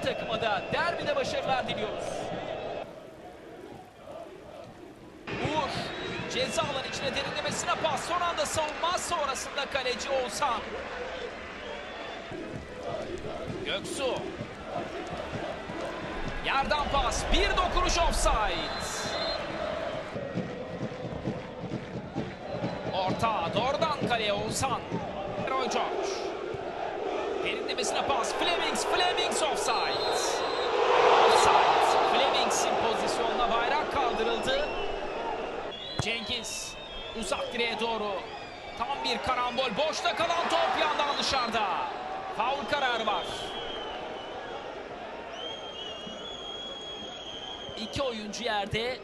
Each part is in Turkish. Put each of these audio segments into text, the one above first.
takıma da derbide başarılar diliyoruz. Uğur ceza alan içine derinlemesine pas. Son anda savunma sonrasında kaleci Oğuzhan. Göksu. Yerden pas. Bir dokunuş offside. Orta doğrudan kaleye Oğuzhan. Roy George. Derinlemesine pas. Flemings Cengiz uzak direğe doğru. Tam bir karambol. Boşta kalan top yandan dışarıda. Faul kararı var. İki oyuncu yerde.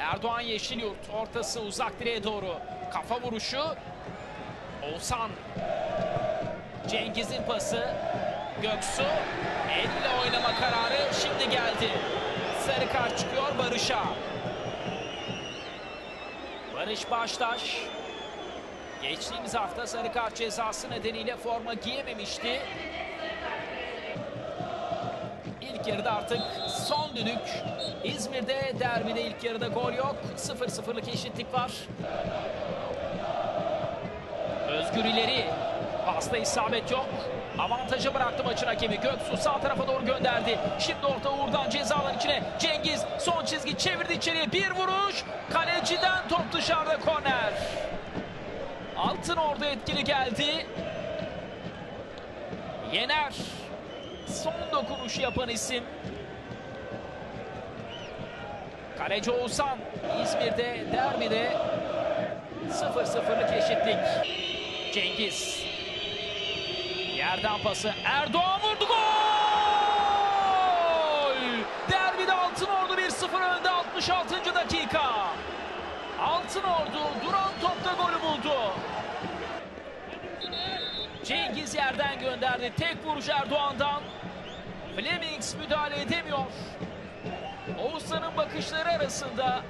Erdoğan Yeşilyurt ortası uzak direğe doğru. Kafa vuruşu. Oğuzhan. Cengiz'in pası. Göksu. Elle oynama kararı şimdi geldi. Sarı kart çıkıyor Barış'a. Barış Baştaş. Geçtiğimiz hafta sarı kart cezası nedeniyle forma giyememişti. İlk yarıda artık son düdük. İzmir'de derbide ilk yarıda gol yok. 0-0'lık eşitlik var. Özgür ileri. Pasta isabet yok. Avantaja bıraktı maçın hakemi. Göksu sağ tarafa doğru gönderdi. Şimdi orta Uğur'dan ceza alan içine. Çevirdi içeriye. Bir vuruş. Kaleciden top dışarıda korner. Altın orada etkili geldi. Yener. Son dokunuşu yapan isim. Kaleci Oğuzhan. İzmir'de derbide 0-0'lık eşitlik. Cengiz. Yerden pası. Erdoğan vurdu gol! Derbide Altın Ordu 1-0 önde 66. dakika. Altın Ordu duran topta golü buldu. Cengiz yerden gönderdi. Tek vuruş Erdoğan'dan. Flemings müdahale edemiyor. Oğuzhan'ın bakışları arasında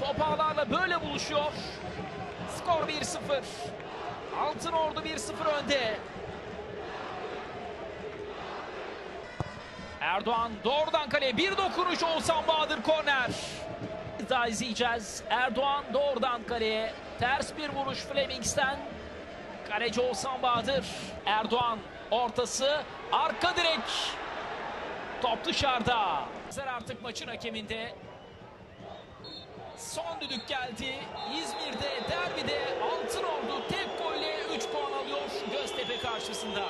top ağlarla böyle buluşuyor. Skor 1-0. Altın Ordu 1-0 önde. Erdoğan doğrudan kaleye bir dokunuş Oğuzhan Bahadır korner. Daha izleyeceğiz. Erdoğan doğrudan kaleye ters bir vuruş Flemings'ten. Kaleci Oğuzhan Bahadır. Erdoğan ortası arka direk. Top dışarıda. Artık maçın hakeminde. Son düdük geldi. İzmir'de derbide Altın Ordu tek golle 3 puan alıyor Göztepe karşısında.